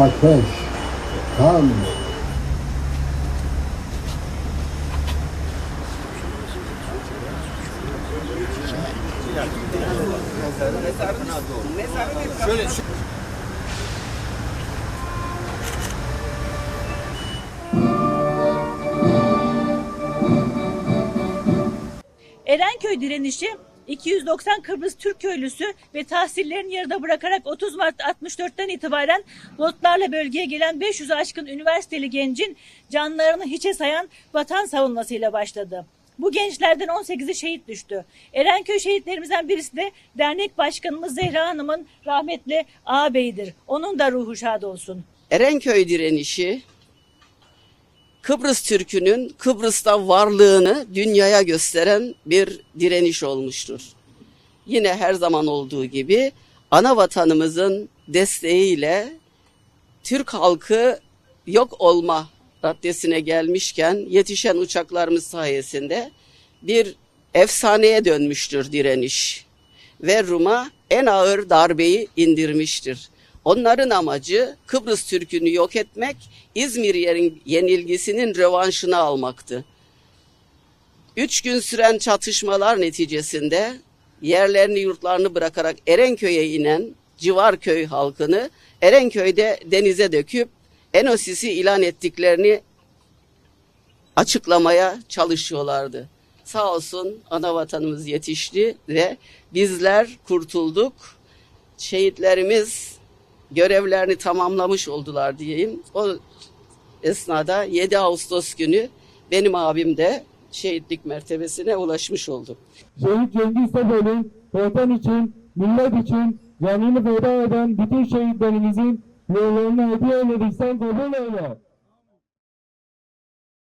ateş, kan, Erenköy direnişi 290 Kıbrıs Türk köylüsü ve tahsillerini yarıda bırakarak 30 Mart 64'ten itibaren botlarla bölgeye gelen 500'ü aşkın üniversiteli gencin canlarını hiçe sayan vatan savunmasıyla başladı. Bu gençlerden 18'i şehit düştü. Erenköy şehitlerimizden birisi de dernek başkanımız Zehra Hanım'ın rahmetli ağabeyidir. Onun da ruhu şad olsun. Erenköy direnişi Kıbrıs Türk'ünün Kıbrıs'ta varlığını dünyaya gösteren bir direniş olmuştur. Yine her zaman olduğu gibi ana vatanımızın desteğiyle Türk halkı yok olma raddesine gelmişken yetişen uçaklarımız sayesinde bir efsaneye dönmüştür direniş ve Rum'a en ağır darbeyi indirmiştir. Onların amacı Kıbrıs Türk'ünü yok etmek, İzmir yenilgisinin rövanşını almaktı. Üç gün süren çatışmalar neticesinde yerlerini yurtlarını bırakarak Erenköy'e inen civar köy halkını Erenköy'de denize döküp Enosis'i ilan ettiklerini açıklamaya çalışıyorlardı. Sağ olsun ana vatanımız yetişti ve bizler kurtulduk. Şehitlerimiz görevlerini tamamlamış oldular diyeyim. O esnada 7 Ağustos günü benim abim de şehitlik mertebesine ulaşmış oldu. Şehit Cengiz Tepeli, vatan için, millet için canını feda eden bütün şehitlerimizin ruhlarını hediye eyledik sen kabul eyle.